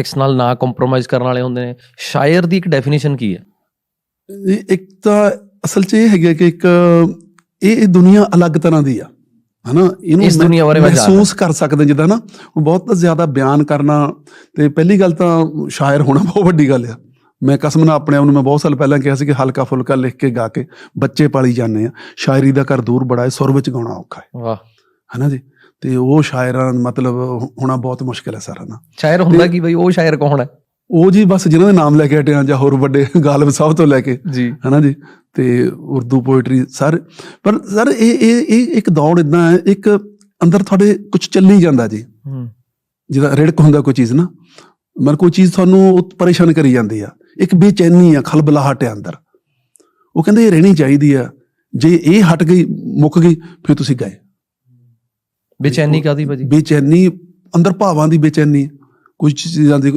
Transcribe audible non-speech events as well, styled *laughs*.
ਇਸ ਨਾਲ ਨਾ ਕੰਪਰੋਮਾਈਜ਼ ਕਰਨ ਵਾਲੇ ਹੁੰਦੇ ਨੇ। ਸ਼ਾਇਰ ਦੀ ਇੱਕ ਡੈਫੀਨੇਸ਼ਨ ਕੀ ਹੈ? ਇੱਕ ਤਾਂ ਅਸਲ 'ਚ ਇਹ ਹੈਗਾ ਕਿ ਇੱਕ ਇਹ ਇਹ ਦੁਨੀਆ ਅਲੱਗ ਤਰ੍ਹਾਂ ਦੀ ਆ ਹਨਾ? ਇਹਨੂੰ ਇਸ ਦੁਨੀਆ ਬਾਰੇ। ਮਹਿਸੂਸ ਕਰ ਸਕਦੇ ਜਿੱਦਾਂ ਨਾ ਉਹ ਬਹੁਤ ਜ਼ਿਆਦਾ ਬਿਆਨ ਕਰਨਾ ਤੇ ਪਹਿਲੀ ਗੱਲ ਤਾਂ ਸ਼ਾਇਰ ਹੋਣਾ ਬਹੁਤ ਵੱਡੀ ਗੱਲ ਆ। ਮੈਂ ਕਸਮ ਨਾਲ ਆਪਣੇ ਆਪ ਨੂੰ ਮੈਂ ਬਹੁਤ ਸਾਲ ਪਹਿਲਾਂ ਕਿਹਾ ਸੀ ਕਿ ਹਲਕਾ ਫੁਲਕਾ ਲਿਖ ਕੇ ਗਾ ਕੇ ਬੱਚੇ ਪਾਲੀ ਜਾਂਦੇ ਆ। ਸ਼ਾਇਰੀ ਦਾ ਘਰ ਦੂਰ ਬੜਾ ਹੈ ਸੁਰ ਵਿੱਚ ਗਾਉਣਾ ਔਖਾ ਹੈ। ਵਾਹ। ਹਨਾ ਜੀ? ਤੇ ਉਹ ਸ਼ਾਇਰਾਂ ਮਤਲਬ ਹੋਣਾ ਬਹੁਤ ਮੁਸ਼ਕਿਲ ਹੈ ਸਰ ਹਨਾ ਸ਼ਾਇਰ ਹੁੰਦਾ ਕੀ ਬਈ? ਉਹ ਸ਼ਾਇਰ ਕੌਣ ਹੈ? ਉਹ ਜੀ ਬਸ ਜਿਨ੍ਹਾਂ ਦੇ ਨਾਮ ਲੈ ਕੇ ਹਟੇ ਆ ਜਾਂ ਹੋਰ ਵੱਡੇ *laughs* ਗਾਲਬ ਸਾਹਿਬ ਤੋਂ ਲੈ ਕੇ ਹਨਾ ਜੀ? ਤੇ ਉਰਦੂ ਪੋਇਟਰੀ ਸਰ ਪਰ ਸਰ ਇਹ ਇਹ ਇਹ ਇੱਕ ਦੌੜ ਇਦਾਂ ਹੈ ਇੱਕ ਅੰਦਰ ਤੁਹਾਡੇ ਕੁਝ ਚੱਲੀ ਜਾਂਦਾ ਜੀ। ਹੂੰ। ਜਿਹਦਾ ਰਿੜਕ ਹੁੰਦਾ ਕੋਈ ਚੀਜ਼ ਨਾ ਮਨ ਕੋਈ ਚੀਜ਼ ਤੁਹਾਨੂੰ ਪਰੇਸ਼ਾਨ ਕਰੀ ਜਾਂਦੀ ਆ। ਇੱਕ ਬੇਚੈਨੀ ਆ ਖਲਬਲਾਹਟ ਹੈ ਅੰਦਰ। ਉਹ ਕਹਿੰਦੇ ਇਹ ਰਹਿਣੀ ਚਾਹੀਦੀ ਆ। ਜੇ ਇਹ ਹਟ ਗਈ ਮੁੱਕ ਗਈ ਫਿਰ ਤੁਸੀਂ ਗਏ। ਬੇਚੈਨੀ ਕਾਦੀ ਭਾਜੀ? ਬੇਚੈਨੀ ਅੰਦਰ ਭਾਵਾਂ ਦੀ ਬੇਚੈਨੀ ਕੁਝ ਚੀਜ਼ਾਂ ਦੀ